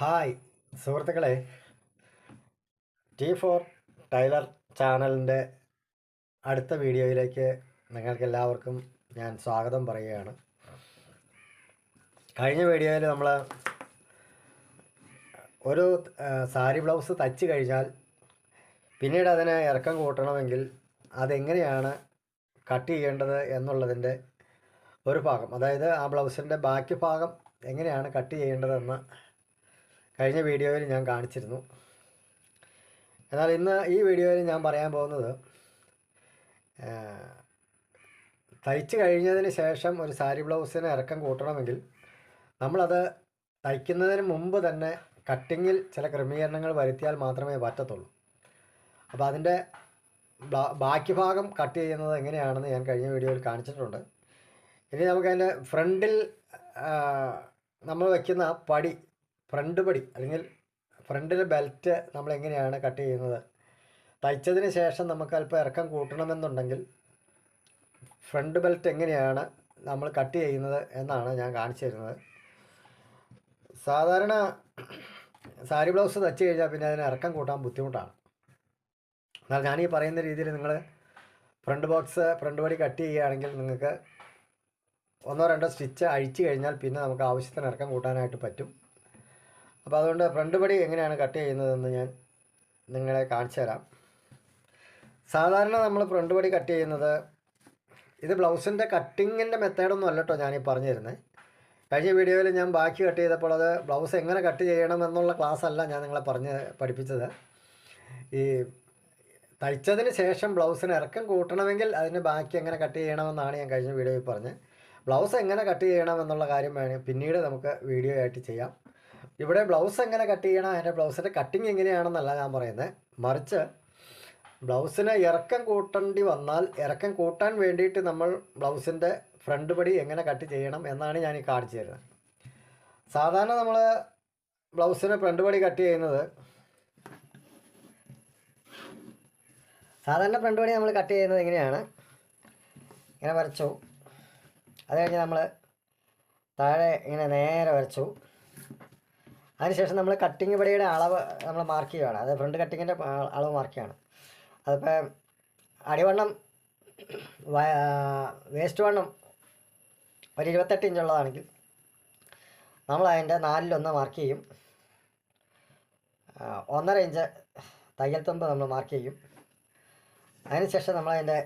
Hi സുഹൃത്തുക്കളെ. T four Taylor ചാനലിന്റെ അടുത്ത വീഡിയോയിലേക്ക് നിങ്ങൾക്കെല്ലാവർക്കും ഞാൻ സ്വാഗതം പറയുകയാണ്. കഴിഞ്ഞ വീഡിയോയിൽ നമ്മൾ ഒരു സാരി ബ്ലൗസ് തച്ച് കഴിഞ്ഞാൽ പിന്നീട് അതിനെ ഇറക്കം കൂട്ടണമെങ്കിൽ അതെങ്ങനെയാണ് കട്ട് ചെയ്യേണ്ടത് എന്നുള്ളതിന്റെ ഒരു ഭാഗം. അതായത് ആ ബ്ലൗസിന്റെ ബാക്കി ഭാഗം എങ്ങനെയാണ് കട്ട് ചെയ്യേണ്ടതെന്ന് കഴിഞ്ഞ വീഡിയോയിൽ ഞാൻ കാണിച്ചിരുന്നു. എന്നാൽ ഇന്ന് ഈ വീഡിയോയിൽ ഞാൻ പറയാൻ പോകുന്നത് തയ്ച്ച് കഴിഞ്ഞതിന് ശേഷം ഒരു സാരി ബ്ലൗസിന് ഇറക്കം കൂട്ടണമെങ്കിൽ നമ്മളത് തയ്ക്കുന്നതിന് മുമ്പ് തന്നെ കട്ടിങ്ങിൽ ചില ക്രമീകരണങ്ങൾ വരുത്തിയാൽ മാത്രമേ പറ്റത്തുള്ളൂ. അപ്പോൾ അതിന്റെ ബാക്കി ഭാഗം കട്ട് ചെയ്യുന്നത് എങ്ങനെയാണെന്ന് ഞാൻ കഴിഞ്ഞ വീഡിയോയിൽ കാണിച്ചിട്ടുണ്ട്. ഇനി നമുക്കതിന്റെ ഫ്രണ്ടിൽ നമ്മൾ വയ്ക്കുന്ന പടി ഫ്രണ്ട് പടി അല്ലെങ്കിൽ ഫ്രണ്ടിലെ ബെൽറ്റ് നമ്മൾ എങ്ങനെയാണ് കട്ട് ചെയ്യുന്നത്. തയ്ച്ചതിന് ശേഷം നമുക്ക് അല്പം ഇറക്കം കൂട്ടണമെന്നുണ്ടെങ്കിൽ ഫ്രണ്ട് ബെൽറ്റ് എങ്ങനെയാണ് നമ്മൾ കട്ട് ചെയ്യുന്നത് എന്നാണ് ഞാൻ കാണിച്ചു തരുന്നത്. സാധാരണ സാരി ബ്ലൗസ് തച്ച് കഴിഞ്ഞാൽ പിന്നെ അതിന് ഇറക്കം കൂട്ടാൻ ബുദ്ധിമുട്ടാണ്. എന്നാൽ ഞാൻ ഈ പറയുന്ന രീതിയിൽ നിങ്ങൾ ഫ്രണ്ട് ബോക്സ് ഫ്രണ്ട് പടി കട്ട് ചെയ്യുകയാണെങ്കിൽ നിങ്ങൾക്ക് ഒന്നോ രണ്ടോ സ്റ്റിച്ച് അഴിച്ചു കഴിഞ്ഞാൽ പിന്നെ നമുക്ക് ആവശ്യത്തിന് ഇറക്കം കൂട്ടാനായിട്ട് പറ്റും. അപ്പോൾ അതുകൊണ്ട് ഫ്രണ്ട് പടി എങ്ങനെയാണ് കട്ട് ചെയ്യുന്നതെന്ന് ഞാൻ നിങ്ങളെ കാണിച്ചു തരാം. സാധാരണ നമ്മൾ ഫ്രണ്ട് പടി കട്ട് ചെയ്യുന്നത് ഇത് ബ്ലൗസിന്റെ കട്ടിങ്ങിന്റെ മെത്തേഡൊന്നും അല്ല കേട്ടോ ഞാനീ പറഞ്ഞു തരുന്നത് കഴിഞ്ഞ വീഡിയോയിൽ ഞാൻ ബാക്കി കട്ട് ചെയ്തപ്പോൾ അത് ബ്ലൗസ് എങ്ങനെ കട്ട് ചെയ്യണം എന്നുള്ള ക്ലാസ് അല്ല ഞാൻ നിങ്ങളെ പറഞ്ഞ് പഠിപ്പിച്ചത്. ഈ തയ്ച്ചതിന് ശേഷം ബ്ലൗസിന് ഇറക്കം കൂട്ടണമെങ്കിൽ അതിന് ബാക്കി എങ്ങനെ കട്ട് ചെയ്യണമെന്നാണ് ഞാൻ കഴിഞ്ഞ വീഡിയോയിൽ പറഞ്ഞത് ബ്ലൗസ് എങ്ങനെ കട്ട് ചെയ്യണം എന്നുള്ള കാര്യം വേണം പിന്നീട് നമുക്ക് വീഡിയോ ആയിട്ട് ചെയ്യാം. ഇവിടെ ബ്ലൗസ് എങ്ങനെ കട്ട് ചെയ്യണം? അതിന്റെ ബ്ലൗസിന്റെ കട്ടിങ് എങ്ങനെയാണെന്നല്ല ഞാൻ പറയുന്നത് മറിച്ച് ബ്ലൗസിന് ഇറക്കം കൂട്ടേണ്ടി വന്നാൽ ഇറക്കം കൂട്ടാൻ വേണ്ടിയിട്ട് നമ്മൾ ബ്ലൗസിന്റെ ഫ്രണ്ട് പടി എങ്ങനെ കട്ട് ചെയ്യണം എന്നാണ് ഞാൻ ഈ കാണിച്ചു തരുന്നത്. സാധാരണ നമ്മൾ ബ്ലൗസിന് ഫ്രണ്ട് പടി കട്ട് ചെയ്യുന്നത് സാധാരണ ഫ്രണ്ട് പടി നമ്മൾ കട്ട് ചെയ്യുന്നത് എങ്ങനെയാണ് ഇങ്ങനെ വരച്ചു. അത് കഴിഞ്ഞ് നമ്മൾ താഴെ ഇങ്ങനെ നേരെ വരച്ചു. അതിനുശേഷം നമ്മൾ കട്ടിങ് പടിയുടെ അളവ് നമ്മൾ മാർക്ക് ചെയ്യുകയാണ് അത് ഫ്രണ്ട് കട്ടിങ്ങിന്റെ അളവ് മാർക്ക് ചെയ്യണം അതിപ്പോൾ അടിവണ്ണം വേസ്റ്റ് വണ്ണം ഒരു ഇരുപത്തെട്ട് ഇഞ്ചുള്ളതാണെങ്കിൽ നമ്മൾ അതിന്റെ നാലിലൊന്ന് മാർക്ക് ചെയ്യും. ഒന്നര ഇഞ്ച് തയ്യൽ തുമ്പ് നമ്മൾ മാർക്ക് ചെയ്യും. അതിനുശേഷം നമ്മൾ അതിന്റെ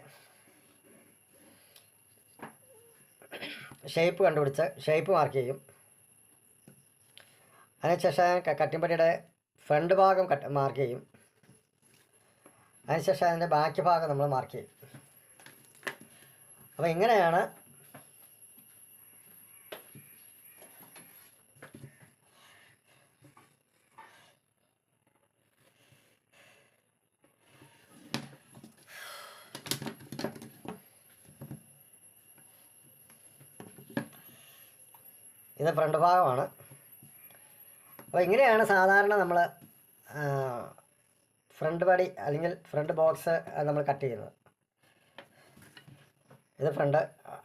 ഷേപ്പ് കണ്ടുപിടിച്ച് ഷേപ്പ് മാർക്ക് ചെയ്യും. അതിനുശേഷം കട്ടിമ്പടിയുടെ ഫ്രണ്ട് ഭാഗം കട്ട് മാർക്ക് ചെയ്യും. അതിനുശേഷം അതിന്റെ ബാക്കി ഭാഗം നമ്മൾ മാർക്ക് ചെയ്യും. അപ്പോൾ ഇങ്ങനെയാണ് ഇത് ഫ്രണ്ട് ഭാഗമാണ്. അപ്പോൾ ഇങ്ങനെയാണ് സാധാരണ നമ്മൾ ഫ്രണ്ട് പടി അല്ലെങ്കിൽ ഫ്രണ്ട് ബോക്സ് നമ്മൾ കട്ട് ചെയ്യുന്നത്. ഇത് ഫ്രണ്ട്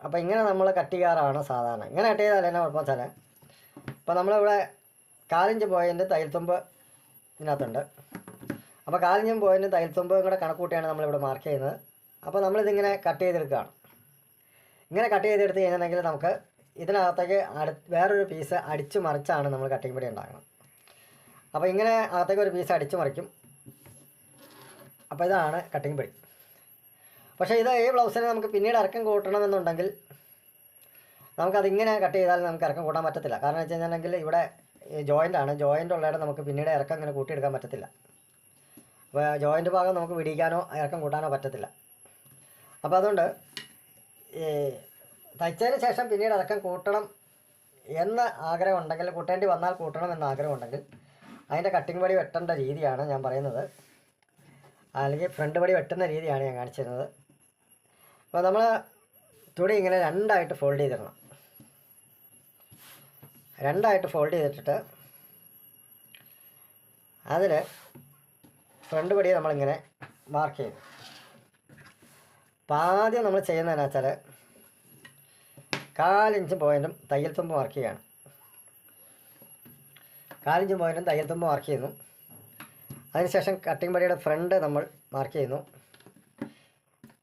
അപ്പോൾ ഇങ്ങനെ നമ്മൾ കട്ട് ചെയ്യാറാണ് സാധാരണ. ഇങ്ങനെ കട്ട് ചെയ്താൽ എന്നാ കുഴപ്പം വെച്ചാൽ ഇപ്പോൾ നമ്മളിവിടെ കാലിഞ്ച് പോയിന്റ് തയ്യൽത്തുമ്പ് ഇതിനകത്തുണ്ട്. അപ്പോൾ കാലിഞ്ചും പോയതിന്റെ തയ്യൽത്തുമ്പും കൂടെ കണക്കൂട്ടിയാണ് നമ്മളിവിടെ മാർക്ക് ചെയ്യുന്നത്. അപ്പോൾ നമ്മളിതിങ്ങനെ കട്ട് ചെയ്തെടുക്കുകയാണ്. ഇങ്ങനെ കട്ട് ചെയ്തെടുത്ത് കഴിഞ്ഞിട്ടുണ്ടെങ്കിൽ നമുക്ക് ഇതിനകത്തേക്ക് അടു വേറൊരു പീസ് അടിച്ചു മറിച്ചാണ് നമ്മൾ കട്ടിങ് പിടി ഉണ്ടാക്കുന്നത്. അപ്പോൾ ഇങ്ങനെ അകത്തേക്ക് ഒരു പീസ് അടിച്ചു മറിക്കും. അപ്പോൾ ഇതാണ് കട്ടിങ് പിടി. പക്ഷേ ഇത് ഈ ബ്ലൗസിന് നമുക്ക് പിന്നീട് ഇറക്കം കൂട്ടണമെന്നുണ്ടെങ്കിൽ നമുക്കതിങ്ങനെ കട്ട് ചെയ്താൽ നമുക്ക് ഇറക്കം കൂട്ടാൻ പറ്റത്തില്ല. കാരണം വെച്ച് കഴിഞ്ഞിട്ടുണ്ടെങ്കിൽ ഇവിടെ ജോയിന്റ് ആണ്. ജോയിന്റ് ഉള്ളതിടെ നമുക്ക് പിന്നീട് ഇറക്കം ഇങ്ങനെ കൂട്ടിയെടുക്കാൻ പറ്റത്തില്ല. അപ്പോൾ ജോയിന്റ് ഭാഗം നമുക്ക് പിടിക്കാനോ ഇറക്കം കൂട്ടാനോ പറ്റത്തില്ല. അപ്പോൾ അതുകൊണ്ട് ഈ തയ്ച്ചതിന് ശേഷം പിന്നീട് ഇറക്കം കൂട്ടണം എന്ന് ആഗ്രഹം ഉണ്ടെങ്കിൽ കൂട്ടേണ്ടി വന്നാൽ കൂട്ടണം എന്ന് ആഗ്രഹം ഉണ്ടെങ്കിൽ അതിന്റെ കട്ടിങ് പടി വെട്ടേണ്ട രീതിയാണ് ഞാൻ പറയുന്നത്. അല്ലെങ്കിൽ ഫ്രണ്ട് പടി വെട്ടുന്ന രീതിയാണ് ഞാൻ കാണിച്ചിരുന്നത്. അപ്പോൾ നമ്മൾ തുണി ഇങ്ങനെ രണ്ടായിട്ട് ഫോൾഡ് ചെയ്തിടണം. രണ്ടായിട്ട് ഫോൾഡ് ചെയ്തിട്ടിട്ട് അതിൽ ഫ്രണ്ട് പടി നമ്മളിങ്ങനെ മാർക്ക് ചെയ്യും. അപ്പോൾ ആദ്യം നമ്മൾ ചെയ്യുന്നതെന്നു വെച്ചാൽ കാലിഞ്ചും പോയിന്റും തയ്യൽ തുമ്പ് മാർക്ക് ചെയ്യാണ്. കാലിഞ്ചും പോയിന്റും തയ്യൽ തുമ്പ് മാർക്ക് ചെയ്യുന്നു. അതിനുശേഷം കട്ടിംഗ് പടിയുടെ ഫ്രണ്ട് നമ്മൾ മാർക്ക് ചെയ്യുന്നു.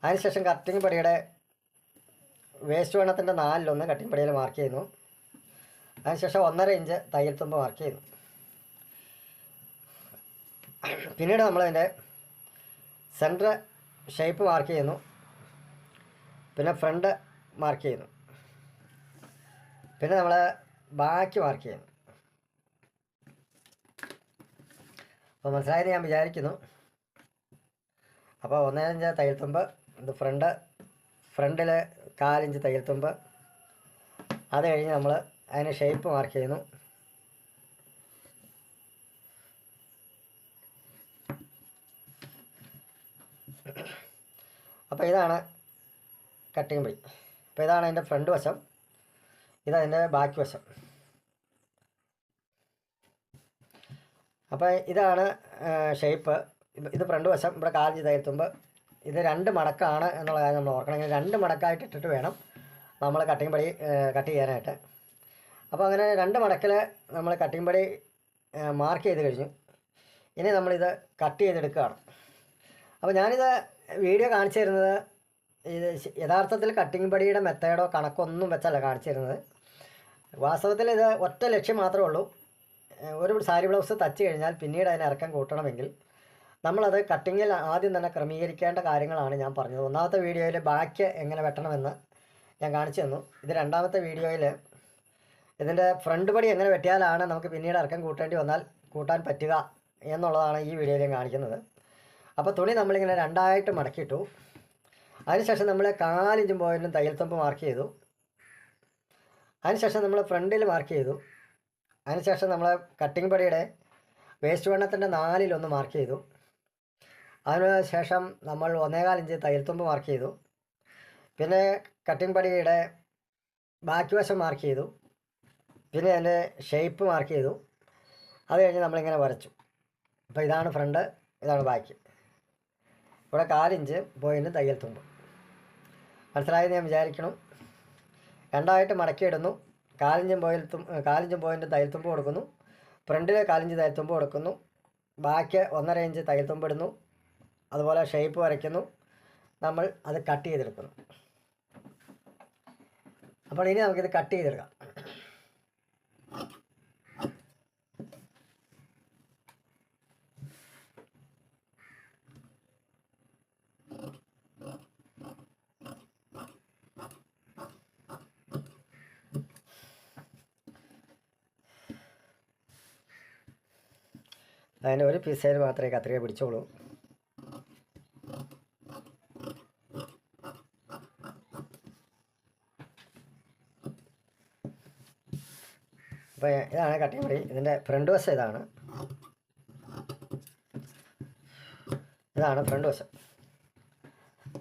അതിനുശേഷം കട്ടിംഗ് പടിയുടെ വേസ്റ്റ് വണ്ണത്തിന്റെ നാലിലൊന്ന് കട്ടിംഗ് പടിയിൽ മാർക്ക് ചെയ്യുന്നു. അതിനുശേഷം ഒന്നര ഇഞ്ച് തയ്യൽ തുമ്പ് മാർക്ക് ചെയ്യുന്നു. പിന്നീട് നമ്മളതിന്റെ സെന്റർ ഷേപ്പ് മാർക്ക് ചെയ്യുന്നു. പിന്നെ ഫ്രണ്ട് മാർക്ക് ചെയ്യുന്നു. പിന്നെ നമ്മൾ ബാക്കി മാർക്ക് ചെയ്യുന്നു. അപ്പോൾ മനസ്സിലായെന്ന് ഞാൻ വിചാരിക്കുന്നു. അപ്പോൾ ഒന്നേഞ്ച് തയ്യൽത്തുമ്പ് ഇത് ഫ്രണ്ട് ഫ്രണ്ടിൽ കാലിഞ്ച് തയ്യൽത്തുമ്പ്. അത് കഴിഞ്ഞ് നമ്മൾ അതിന് ഷേപ്പ് മാർക്ക് ചെയ്യുന്നു. അപ്പോൾ ഇതാണ് കട്ടിങ് പടി അപ്പോൾ ഇതാണ് അതിന്റെ ഫ്രണ്ട് വശം. ഇതതിന്റെ ബാക്കി വശം. അപ്പോൾ ഇതാണ് ഷേപ്പ് ഇത് ഫ്രണ്ട് വശം ഇവിടെ കാലിഞ്ച് തയ്യത്തുമ്പോൾ ഇത് രണ്ട് മടക്കാണ് എന്നുള്ള കാര്യം നമ്മൾ ഓർക്കണമെങ്കിൽ രണ്ട് മടക്കായിട്ട് ഇട്ടിട്ട് വേണം നമ്മൾ കട്ടിംഗ് പടി കട്ട് ചെയ്യാനായിട്ട്. അപ്പോൾ അങ്ങനെ രണ്ട് മടക്കിൽ നമ്മൾ കട്ടിംഗ് പടി മാർക്ക് ചെയ്ത് കഴിഞ്ഞു. ഇനി നമ്മളിത് കട്ട് ചെയ്തെടുക്കുകയാണ്. അപ്പോൾ ഞാനിത് വീഡിയോ കാണിച്ചു തരുന്നത് ഇത് യഥാർത്ഥത്തിൽ കട്ടിംഗ് പടിയുടെ മെത്തേഡോ കണക്കൊന്നും വെച്ചല്ല കാണിച്ചു തരുന്നത് വാസ്തവത്തിൽ ഇത് ഒറ്റ ലക്ഷ്യം മാത്രമേ ഉള്ളൂ. ഒരു സാരി ബ്ലൗസ് തച്ച് കഴിഞ്ഞാൽ പിന്നീട് അതിന് ഇറക്കം കൂട്ടണമെങ്കിൽ നമ്മളത് കട്ടിങ്ങിൽ ആദ്യം തന്നെ ക്രമീകരിക്കേണ്ട കാര്യങ്ങളാണ് ഞാൻ പറഞ്ഞത്. ഒന്നാമത്തെ വീഡിയോയിൽ ബാക്ക് എങ്ങനെ വെട്ടണമെന്ന് ഞാൻ കാണിച്ചു തന്നു. ഇത് രണ്ടാമത്തെ വീഡിയോയിൽ ഇതിന്റെ ഫ്രണ്ട് പടി എങ്ങനെ വെട്ടിയാലാണ് നമുക്ക് പിന്നീട് ഇറക്കം കൂട്ടേണ്ടി വന്നാൽ കൂട്ടാൻ പറ്റുക എന്നുള്ളതാണ് ഈ വീഡിയോയിൽ ഞാൻ കാണിക്കുന്നത്. അപ്പോൾ തുണി നമ്മളിങ്ങനെ രണ്ടായിട്ട് മടക്കിയിട്ടു. അതിനുശേഷം നമ്മൾ കാലിഞ്ചും പോയിന്റും തയ്യൽ തമ്പ് മാർക്ക് ചെയ്തു. അതിനുശേഷം നമ്മൾ ഫ്രണ്ടിൽ മാർക്ക് ചെയ്തു. അതിനുശേഷം നമ്മൾ കട്ടിംഗ് പടിയുടെ വേസ്റ്റ് വെണ്ണത്തിന്റെ നാലിലൊന്ന് മാർക്ക് ചെയ്തു. അതിനുശേഷം നമ്മൾ ഒന്നേകാൽ ഇഞ്ച് തയ്യൽത്തുമ്പ് മാർക്ക് ചെയ്തു. പിന്നെ കട്ടിംഗ് പടിയുടെ ബാക്കി വശം മാർക്ക് ചെയ്തു. പിന്നെ അതിന്റെ ഷേപ്പ് മാർക്ക് ചെയ്തു. അത് കഴിഞ്ഞ് നമ്മളിങ്ങനെ വരച്ചു. അപ്പോൾ ഇതാണ് ഫ്രണ്ട് ഇതാണ് ബാക്ക് ഇവിടെ കാലിഞ്ച് പോയിന്റ് തയ്യൽ തുമ്പ് മനസ്സിലായെന്ന് ഞാൻ വിചാരിക്കണം രണ്ടായിട്ട് മടക്കിയിടുന്നു. കാലിഞ്ചും പോയിൽ തും കാലിഞ്ചും പോയിന്റെ തയ്യൽ തുമ്പ് കൊടുക്കുന്നു. ഫ്രണ്ടിൽ കാലിഞ്ച് തൈൽത്തുമ്പ് തുമ്പ് കൊടുക്കുന്നു. ബാക്കി ഒന്നര ഇഞ്ച് തൈൽത്തുമ്പ് തുമ്പ് ഇടുന്നു. അതുപോലെ ഷേപ്പ് വരയ്ക്കുന്നു. നമ്മൾ അത് കട്ട് ചെയ്തെടുക്കുന്നു. അപ്പോൾ ഇനി നമുക്കിത് കട്ട് ചെയ്തെടുക്കാം. അതിന്റെ ഒരു പിസയിൽ മാത്രമേ കത്രിക പിടിച്ചോളൂ. അപ്പോൾ ഇതാണ് കട്ടിങ് പൊടി ഇതിന്റെ ഫ്രണ്ട് വശം ഇതാണ്. ഇതാണ് ഫ്രണ്ട് വശം.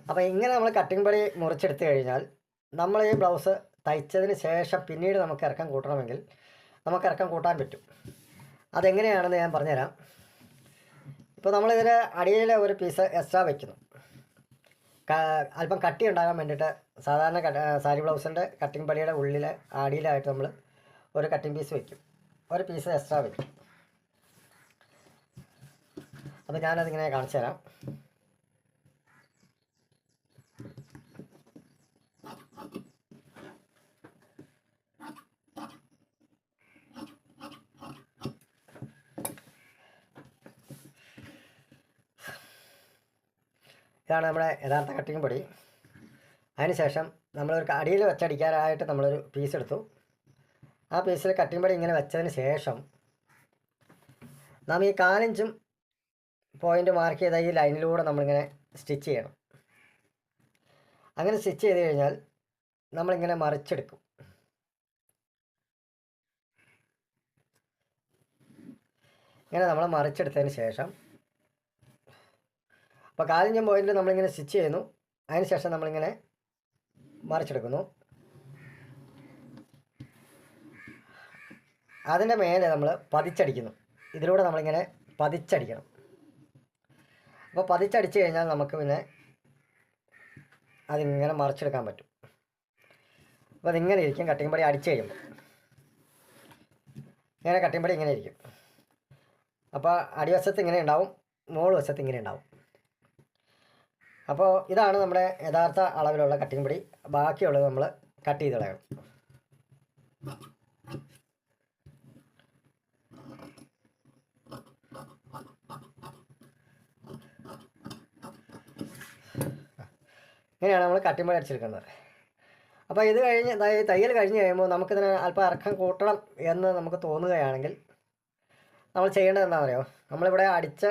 അപ്പോൾ ഇങ്ങനെ നമ്മൾ കട്ടിംഗ് പടി മുറിച്ചെടുത്ത് കഴിഞ്ഞാൽ നമ്മൾ ഈ ബ്ലൗസ് തയ്ച്ചതിന് ശേഷം പിന്നീട് നമുക്ക് ഇറക്കം കൂട്ടണമെങ്കിൽ നമുക്ക് ഇറക്കം കൂട്ടാൻ പറ്റും. അതെങ്ങനെയാണെന്ന് ഞാൻ പറഞ്ഞുതരാം. ഇപ്പോൾ നമ്മളിതിന് അടിയിൽ ഒരു പീസ് എക്സ്ട്രാ വെക്കുന്നു. അല്പം കട്ടി ഉണ്ടാകാൻ വേണ്ടിയിട്ട് സാധാരണ സാരി ബ്ലൗസിന്റെ കട്ടിങ് പടിയുടെ ഉള്ളിൽ അടിയിലായിട്ട് നമ്മൾ ഒരു കട്ടിങ് പീസ് വയ്ക്കും ഒരു പീസ് എക്സ്ട്രാ വയ്ക്കും അപ്പോൾ ഞാനതിങ്ങനെ കാണിച്ചു തരാം ഇതാണ് നമ്മുടെ യഥാർത്ഥ കട്ടിങ് പൊടി. അതിനുശേഷം നമ്മളൊരു അടിയിൽ വെച്ചടിക്കാനായിട്ട് നമ്മളൊരു പീസ് എടുത്തു. ആ പീസിൽ കട്ടിങ് പൊടി ഇങ്ങനെ വെച്ചതിന് ശേഷം നാം ഈ കാലഞ്ചും പോയിന്റ് മാർക്ക് ചെയ്ത ഈ ലൈനിലൂടെ നമ്മളിങ്ങനെ സ്റ്റിച്ച് ചെയ്യണം. അങ്ങനെ സ്റ്റിച്ച് ചെയ്ത് കഴിഞ്ഞാൽ നമ്മളിങ്ങനെ മറിച്ചെടുക്കും. ഇങ്ങനെ നമ്മൾ മറിച്ചെടുത്തതിന് ശേഷം അപ്പോൾ കാലിഞ്ചും പോയിന്റിൽ നമ്മളിങ്ങനെ സ്റ്റിച്ച് ചെയ്യുന്നു. അതിന് ശേഷം നമ്മളിങ്ങനെ മറിച്ചെടുക്കുന്നു. അതിന്റെ മേലെ നമ്മൾ പതിച്ചടിക്കുന്നു. ഇതിലൂടെ നമ്മളിങ്ങനെ പതിച്ചടിക്കണം. അപ്പോൾ പതിച്ചടിച്ച് കഴിഞ്ഞാൽ നമുക്ക് പിന്നെ അതിങ്ങനെ മറിച്ചെടുക്കാൻ പറ്റും. അപ്പോൾ അതിങ്ങനെ ഇരിക്കും. കട്ടിങ് പടി അടിച്ച് കഴിയുമ്പോൾ. ഇങ്ങനെ കട്ടിംഗ് പടി ഇങ്ങനെ ഇരിക്കും. അപ്പോൾ അടിവശത്ത് ഇങ്ങനെ ഉണ്ടാവും. മോൾ വശത്ത് ഇങ്ങനെ ഉണ്ടാവും. അപ്പോൾ ഇതാണ് നമ്മുടെ യഥാർത്ഥ അളവിലുള്ള കട്ടിംഗ് പൊടി. ബാക്കിയുള്ളത് നമ്മൾ കട്ട് ചെയ്ത് കളയണം. ഇങ്ങനെയാണ് നമ്മൾ കട്ടിംഗ് പൊടി അടിച്ചെടുക്കുന്നത്. അപ്പോൾ ഇത് കഴിഞ്ഞ് തയ്യൽ കഴിഞ്ഞ് കഴിയുമ്പോൾ നമുക്കിതിന് അല്പം ഇറക്കം കൂട്ടണം എന്ന് നമുക്ക് തോന്നുകയാണെങ്കിൽ നമ്മൾ ചെയ്യേണ്ടത് എന്താണെന്ന് പറയുക നമ്മളിവിടെ അടിച്ച്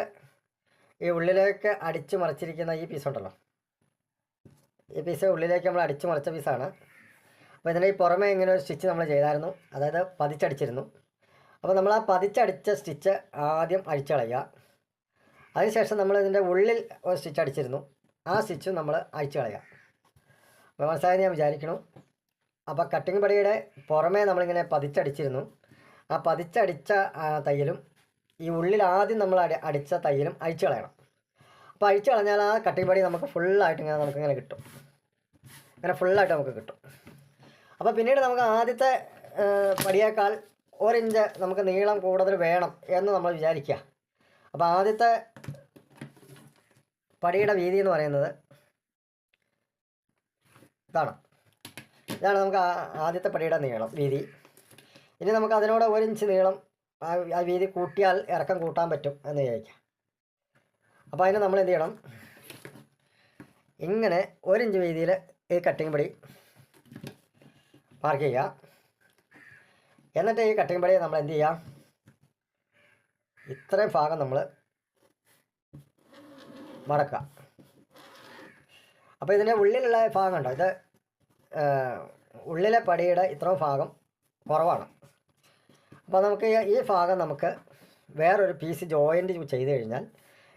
ഈ ഉള്ളിലേക്ക് അടിച്ചു മറിച്ചിരിക്കുന്ന ഈ പീസ് ഉണ്ടല്ലോ. ഈ പീസ് ഉള്ളിലേക്ക് നമ്മൾ അടിച്ചു മറിച്ച പീസാണ് അപ്പോൾ ഇതിന്റെ ഈ പുറമെ ഇങ്ങനെ ഒരു സ്റ്റിച്ച് നമ്മൾ ചെയ്തായിരുന്നു. അതായത് പതിച്ചടിച്ചിരുന്നു. അപ്പോൾ നമ്മൾ ആ പതിച്ചടിച്ച സ്റ്റിച്ച് ആദ്യം അഴിച്ചു കളയുക അതിനുശേഷം നമ്മൾ ഇതിന്റെ ഉള്ളിൽ ഒരു സ്റ്റിച്ച് അടിച്ചിരുന്നു. ആ സ്റ്റിച്ചും നമ്മൾ അഴിച്ചു കളയുക അപ്പോൾ മനസ്സിലായെന്ന് ഞാൻ വിചാരിക്കുന്നു. അപ്പോൾ കട്ടിങ് പടിയുടെ പുറമേ നമ്മളിങ്ങനെ പതിച്ചടിച്ചിരുന്നു. ആ പതിച്ചടിച്ച തയ്യലും ഈ ഉള്ളിൽ ആദ്യം നമ്മൾ അടി അടിച്ച തയ്യലും അഴിച്ചു കളയണം. അപ്പോൾ അഴിച്ചു കളഞ്ഞാൽ ആ കട്ടിങ് പടി നമുക്ക് ഫുള്ളായിട്ട് ഇങ്ങനെ നമുക്ക് ഇങ്ങനെ കിട്ടും. ഇങ്ങനെ ഫുള്ളായിട്ട് നമുക്ക് കിട്ടും. അപ്പോൾ പിന്നീട് നമുക്ക് ആദ്യത്തെ പടിയേക്കാൾ ഒരിഞ്ച് നമുക്ക് നീളം കൂടുതൽ വേണം എന്ന് നമ്മൾ വിചാരിക്കുക. അപ്പോൾ ആദ്യത്തെ പടിയുടെ വീതി എന്ന് പറയുന്നത് ഇതാണ്. ഇതാണ് നമുക്ക് ആദ്യത്തെ പടിയുടെ നീളം വീതി. ഇനി നമുക്ക് അതിനോട് ഒരു ഇഞ്ച് നീളം ആ ആ വീതി കൂട്ടിയാൽ ഇറക്കം കൂട്ടാൻ പറ്റും എന്ന് വിചാരിക്കാം. അപ്പോൾ അതിന് നമ്മൾ എന്ത് ചെയ്യണം? ഇങ്ങനെ ഒരു ഇഞ്ച് വീതിയിൽ ഈ കട്ടിങ് പൊടി മാർക്ക് ചെയ്യുക. എന്നിട്ട് ഈ കട്ടിങ് പൊടി നമ്മൾ എന്ത് ചെയ്യാം ഇത്രയും ഭാഗം നമ്മൾ മടക്കുക. അപ്പോൾ ഇതിന്റെ ഉള്ളിലുള്ള ഭാഗം ഉണ്ടോ ഇത് ഉള്ളിലെ പടിയുടെ ഇത്രയും ഭാഗം കുറവാണ്. അപ്പോൾ നമുക്ക് ഈ- ഭാഗം നമുക്ക് വേറൊരു പീസ് ജോയിന്റ് ചെയ്ത് കഴിഞ്ഞാൽ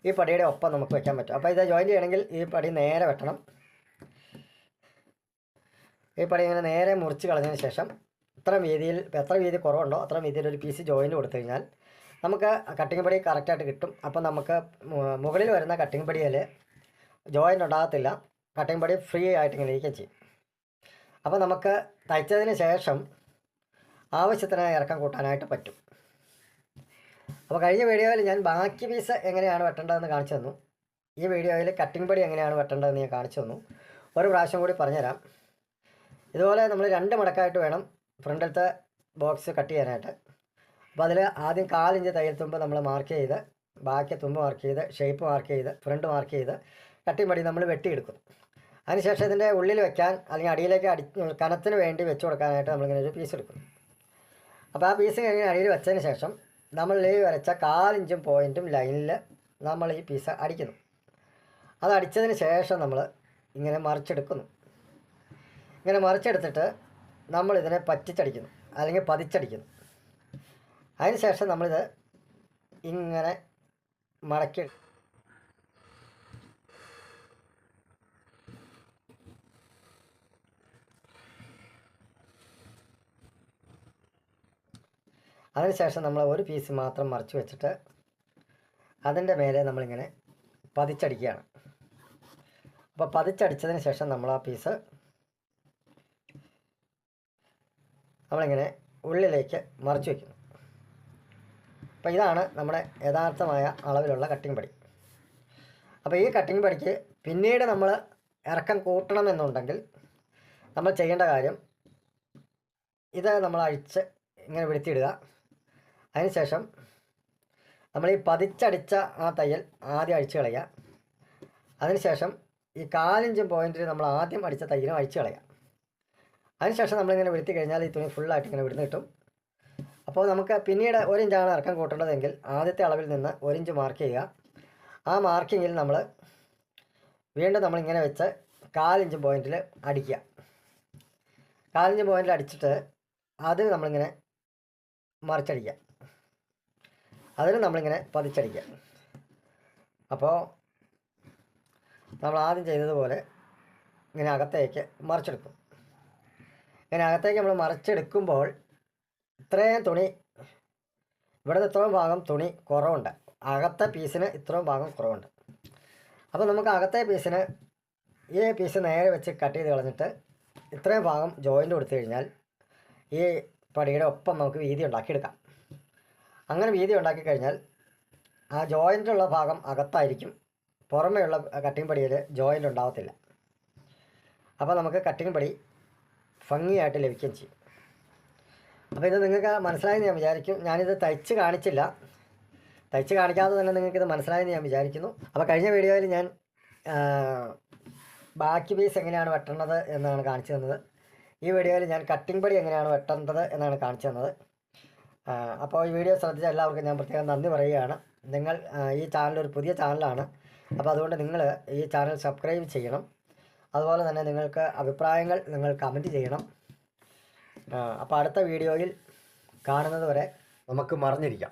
ഈ പടിയുടെ ഒപ്പം നമുക്ക് വെക്കാൻ പറ്റും. അപ്പോൾ ഇത് ജോയിന്റ് ചെയ്യണമെങ്കിൽ ഈ പടി നേരെ വെട്ടണം. ഈ പടി ഇങ്ങനെ നേരെ മുറിച്ച് കളഞ്ഞതിന് ശേഷം ഇത്ര വീതിയിൽ എത്ര വീതി കുറവുണ്ടോ അത്ര വീതിയിൽ ഒരു പീസ് ജോയിന്റ് കൊടുത്തു കഴിഞ്ഞാൽ നമുക്ക് കട്ടിങ് പടി കറക്റ്റായിട്ട് കിട്ടും. അപ്പോൾ നമുക്ക് മുകളിൽ വരുന്ന കട്ടിങ് പടിയിൽ ജോയിന്റ് ഉണ്ടാകത്തില്ല. കട്ടിങ് പടി ഫ്രീ ആയിട്ട് ഇങ്ങനെ ഇരിക്കുകയും ചെയ്യും. അപ്പോൾ നമുക്ക് തയ്ച്ചതിന് ശേഷം ആവശ്യത്തിന് ഇറക്കം കൂട്ടാനായിട്ട് പറ്റും. അപ്പോൾ കഴിഞ്ഞ വീഡിയോയിൽ ഞാൻ ബാക്കി പീസ് എങ്ങനെയാണ് വെട്ടേണ്ടതെന്ന് കാണിച്ചു തന്നു. ഈ വീഡിയോയിൽ കട്ടിംഗ് പടി എങ്ങനെയാണ് വെട്ടേണ്ടതെന്ന് ഞാൻ കാണിച്ചു തന്നു. ഒരു പ്രാവശ്യം കൂടി പറഞ്ഞുതരാം. ഇതുപോലെ നമ്മൾ രണ്ട് മടക്കായിട്ട് വേണം ഫ്രണ്ടിലത്തെ ബോക്സ് കട്ട് ചെയ്യാനായിട്ട്. അപ്പോൾ അതിൽ ആദ്യം കാലിഞ്ച് തയ്യൽ തുമ്പ് നമ്മൾ മാർക്ക് ചെയ്ത് ബാക്കി തുമ്പ് മാർക്ക് ചെയ്ത് ഷേപ്പ് മാർക്ക് ചെയ്ത് ഫ്രണ്ട് മാർക്ക് ചെയ്ത് കട്ടിംഗ് പടി നമ്മൾ വെട്ടിയെടുക്കും. അതിനുശേഷം ഇതിന്റെ ഉള്ളിൽ വെക്കാൻ അല്ലെങ്കിൽ അടിയിലേക്ക് അടി കനത്തിന് വേണ്ടി വെച്ച് കൊടുക്കാനായിട്ട് നമ്മളിങ്ങനെ ഒരു പീസ് എടുക്കും. അപ്പോൾ ആ പീസ് കഴിഞ്ഞ് അടിയിൽ വെച്ചതിന് ശേഷം നമ്മൾ ഈ വരച്ച കാലിഞ്ചും പോയിന്റും ലൈനിൽ നമ്മൾ ഈ പീസ് അടിക്കുന്നു. അത് അടിച്ചതിന് ശേഷം നമ്മൾ ഇങ്ങനെ മറിച്ചെടുക്കുന്നു. ഇങ്ങനെ മറിച്ചെടുത്തിട്ട് നമ്മൾ ഇതിനെ പറ്റിച്ചടിക്കുന്നു. അല്ലെങ്കിൽ പതിച്ചടിക്കുന്നു. അതിന് ശേഷം നമ്മളിത് ഇങ്ങനെ മടക്കി അതിനുശേഷം നമ്മൾ ഒരു പീസ് മാത്രം മറിച്ച് വെച്ചിട്ട് അതിന്റെ മേലെ നമ്മളിങ്ങനെ പതിച്ചടിക്കുകയാണ്. അപ്പോൾ പതിച്ചടിച്ചതിന് ശേഷം നമ്മൾ ആ പീസ് നമ്മളിങ്ങനെ ഉള്ളിലേക്ക് മറിച്ച് വയ്ക്കുന്നു അപ്പോൾ ഇതാണ് നമ്മുടെ യഥാർത്ഥമായ അളവിലുള്ള കട്ടിംഗ് പടി. അപ്പോൾ ഈ കട്ടിംഗ് പടിക്ക് പിന്നീട് നമ്മൾ ഇറക്കം കൂട്ടണമെന്നുണ്ടെങ്കിൽ നമ്മൾ ചെയ്യേണ്ട കാര്യം ഇത് നമ്മൾ അഴിച്ച് ഇങ്ങനെ വിടുത്തിയിടുക അതിനുശേഷം നമ്മൾ ഈ പതിച്ചടിച്ച ആ തയ്യൽ ആദ്യം അഴിച്ചു കളയുക. അതിനുശേഷം ഈ കാലിഞ്ചും പോയിന്റിൽ നമ്മൾ ആദ്യം അടിച്ച തയ്യലും അഴിച്ചു കളയുക. അതിനുശേഷം നമ്മളിങ്ങനെ വിടുത്തി കഴിഞ്ഞാൽ ഈ തുണി ഫുള്ളായിട്ട് ഇങ്ങനെ വിടുന്ന് കിട്ടും. അപ്പോൾ നമുക്ക് പിന്നീട് ഒരു ഇഞ്ചാണ് ഇറക്കം കൂട്ടേണ്ടതെങ്കിൽ ആദ്യത്തെ അളവിൽ നിന്ന് ഒരു ഇഞ്ച് മാർക്ക് ചെയ്യുക. ആ മാർക്കിങ്ങിൽ നമ്മൾ വീണ്ടും നമ്മളിങ്ങനെ വെച്ച് കാലിഞ്ച് പോയിന്റിൽ അടിക്കുക. കാലിഞ്ച് പോയിന്റിൽ അടിച്ചിട്ട് അത് നമ്മളിങ്ങനെ മറിച്ചടിക്കുക. അതിന് നമ്മളിങ്ങനെ പതിച്ചടിക്കുക അപ്പോൾ നമ്മൾ ആദ്യം ചെയ്തതുപോലെ ഇങ്ങനെ അകത്തേക്ക് മറിച്ചെടുക്കും. ഇങ്ങനെ അകത്തേക്ക് നമ്മൾ മറിച്ചെടുക്കുമ്പോൾ ഇത്രയും തുണി ഇവിടുന്ന് ഇത്രയും ഭാഗം തുണി കുറവുണ്ട്. അകത്തെ പീസിന് ഇത്രയും ഭാഗം കുറവുണ്ട്. അപ്പോൾ നമുക്ക് അകത്തെ പീസിന് ഈ പീസ് നേരെ വെച്ച് കട്ട് ചെയ്ത് കളഞ്ഞിട്ട് ഇത്രയും ഭാഗം ജോയിന്റ് കൊടുത്തു കഴിഞ്ഞാൽ ഈ പടിയുടെ ഒപ്പം നമുക്ക് വീതി ഉണ്ടാക്കിയെടുക്കാം. അങ്ങനെ വീതി ഉണ്ടാക്കി കഴിഞ്ഞാൽ ആ ജോയിന്റുള്ള ഭാഗം അകത്തായിരിക്കും. പുറമേയുള്ള കട്ടിംഗ് പടിയിൽ ജോയിന്റ് ഉണ്ടാവത്തില്ല. അപ്പോൾ നമുക്ക് കട്ടിംഗ് പടി ഭംഗിയായിട്ട് ലഭിക്കുകയും ചെയ്യും. അപ്പോൾ ഇത് നിങ്ങൾക്ക് മനസ്സിലായെന്ന് ഞാൻ വിചാരിക്കും. ഞാനിത് തയ്ച്ച് കാണിച്ചില്ല. തയ്ച്ച് കാണിക്കാതെ തന്നെ നിങ്ങൾക്കിത് മനസ്സിലായെന്ന് ഞാൻ വിചാരിക്കുന്നു. അപ്പോൾ കഴിഞ്ഞ വീഡിയോയിൽ ഞാൻ ബാക്കി പീസ് എങ്ങനെയാണ് വെട്ടേണ്ടത് എന്നാണ് കാണിച്ചു തന്നത്. ഈ വീഡിയോയിൽ ഞാൻ കട്ടിംഗ് പടി എങ്ങനെയാണ് വെട്ടേണ്ടത് എന്നാണ് കാണിച്ചു തന്നത്. അപ്പോൾ ഈ വീഡിയോ ശ്രദ്ധിച്ച എല്ലാവർക്കും ഞാൻ പ്രത്യേകം നന്ദി പറയുകയാണ്. നിങ്ങൾ ഈ ചാനൽ ഒരു പുതിയ ചാനലാണ് അപ്പോൾ അതുകൊണ്ട് നിങ്ങൾ ഈ ചാനൽ സബ്സ്ക്രൈബ് ചെയ്യണം. അതുപോലെ തന്നെ നിങ്ങൾക്ക് അഭിപ്രായങ്ങൾ നിങ്ങൾ കമന്റ് ചെയ്യണം. അപ്പോൾ അടുത്ത വീഡിയോയിൽ കാണുന്നത് വരെ നമുക്ക് മറിഞ്ഞിരിക്കാം.